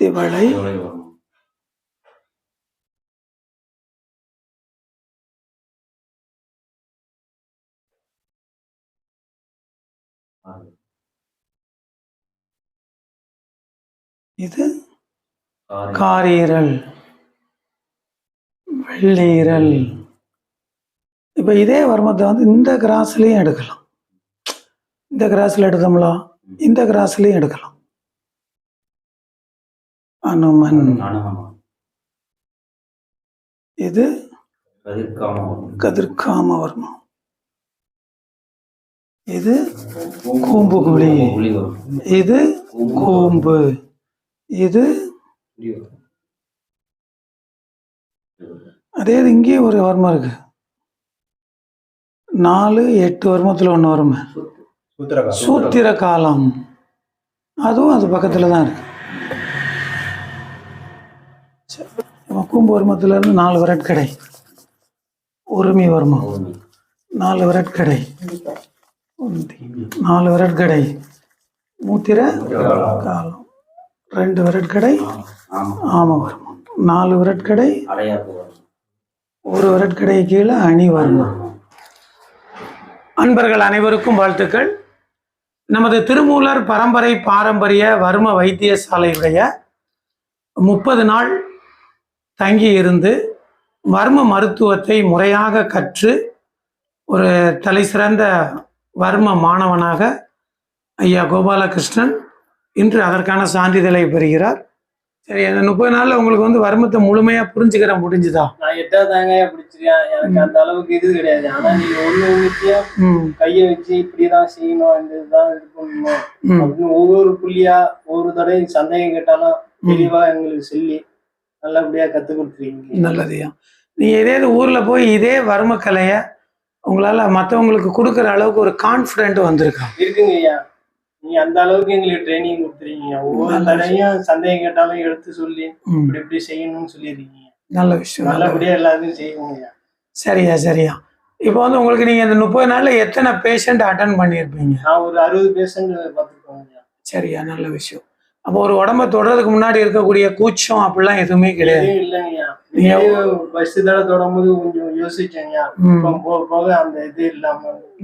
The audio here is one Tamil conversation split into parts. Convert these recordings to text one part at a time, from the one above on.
திவளை இது காரீரல் வெள்ளீரல். இப்போ இதே வர்மத்தை வந்து இந்த கிராஸ்லேயும் எடுக்கலாம். இந்த கிராஸில் எடுத்தோம்ல இந்த கிராஸ்லேயும் எடுக்கலாம். அனுமன். இது? கதிர்காம வர்மம் கதிர்காம வர்மம் இது கூம்புகுழி இது? கூம்பு. இது? அதே இங்கேயும் ஒரு வர்மம் இருக்கு. நாலு எட்டு வருமத்தில் ஒன்று வருமே. சூத்திர காலம். அதுவும் அது பக்கத்தில் தான் இருக்கு. நம்ம நாலு விரட்கடை உரிமை வர்மம் நாலு விரட்கடை நாலு விரட்கடை மூத்திர காலம். ரெண்டு விரட்கடை ஆமவர்மம் நாலு விரட்கடை ஒரு விரட்கடை கீழே அணி வர்மம் அன்பர்கள் அனைவருக்கும் வாழ்த்துக்கள். நமது திருமூலர் பரம்பரை பாரம்பரிய வர்ம வைத்தியசாலையுடைய முப்பது நாள் தங்கி இருந்து வர்ம மருத்துவத்தை முறையாக கற்று ஒரு தலைசிறந்த வர்ம மாணவனாக ஐயா கோபாலகிருஷ்ணன் இன்று அதற்கான சான்றிதழை பெறுகிறார். சரி அந்த முப்பது நாளில் உங்களுக்கு வந்து வர்மத்தை முழுமையாக புரிஞ்சுக்கிற முடிஞ்சுதா? நான் எட்டாவது தாங்க பிடிச்சிருக்கேன். எனக்கு அந்த அளவுக்கு இது கிடையாது. ஆனா நீங்க ஒண்ணு ம். கையை வச்சு இப்படிதான் செய்யணும் இந்த இதுதான் இது பண்ணணும் அப்படின்னு ஒவ்வொரு புள்ளியா ஒவ்வொரு தடவையும் சந்தேகம் கேட்டாலும் தெளிவா எங்களுக்கு சொல்லி நல்லபடியா கத்து கொடுத்துருக்கீங்க. நல்லதுயா. நீங்கள் இதே ஊரில் போய் இதே வர்ம கலையை உங்களால் மற்றவங்களுக்கு கொடுக்குற அளவுக்கு ஒரு கான்ஃபிடென்ட் வந்திருக்கா? இருக்குங்க ஐயா. நீங்க அந்த அளவுக்கு எங்களுக்கு ட்ரைனிங் கொடுத்துருக்கீங்க ஒவ்வொரு நல்ல தடவையும் சந்தேகம் கேட்டாலும் எடுத்து சொல்லி இப்படி இப்படி செய்யணும்னு சொல்லியிருக்கீங்க நல்ல விஷயம் நல்ல நல்லபடியா எல்லாத்தையும் ஐயா. சரியா சரியா. இப்போ வந்து உங்களுக்கு நீங்கள் இந்த முப்பது நாளில் எத்தனை பேஷண்ட் அட்டன் பண்ணியிருப்பீங்க? நான் ஒரு அறுபது பேர்சன்ட் பார்த்துருக்கோங்க சரியா நல்ல விஷயம். அப்போ ஒரு உடம்ப தொடுறதுக்கு முன்னாடி இருக்கக்கூடிய கூச்சம் அப்படிலாம் எதுவுமே கிடையாது. நீங்க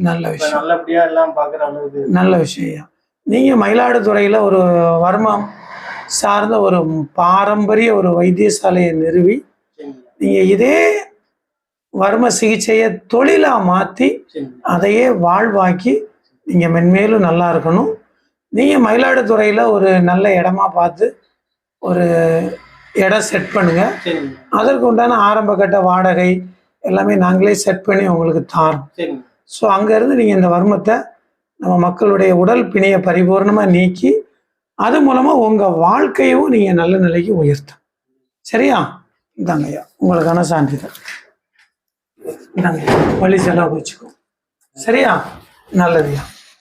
நல்ல விஷயம். நல்லபடியா எல்லாம் பாக்குற அளவுக்கு. நல்ல விஷயம் நீங்கள் மயிலாடுதுறையில் ஒரு வர்மம் சார்ந்த ஒரு பாரம்பரிய ஒரு வைத்தியசாலையை நிறுவி. நீங்கள் இதே வர்ம சிகிச்சையை மாற்றி சரிங்கய்யா. அதையே வாழ்வாக்கி நீங்கள் மென்மேலும் நல்லா இருக்கணும். நீங்கள் மயிலாடுதுறையில் ஒரு நல்ல இடமா பார்த்து ஒரு இடம் செட் பண்ணுங்கள். அதற்கு உண்டான ஆரம்ப கட்ட வாடகை எல்லாமே நாங்களே செட் பண்ணி உங்களுக்கு தாரோம். ஸோ அங்கேருந்து நீங்கள் இந்த வர்மத்தை நம்ம மக்களுடைய உடல் பிணியை பரிபூர்ணமாக நீக்கி அது மூலமாக உங்கள் வாழ்க்கையும் நீங்கள் நல்ல நிலைக்கு உயர்த்தும் சரியா? இந்தாங்க ஐயா. உங்களுக்கான சான்றிதழ் இந்தாங்க. வழி செலவு வச்சுக்கோ சரியா? நல்லதுயா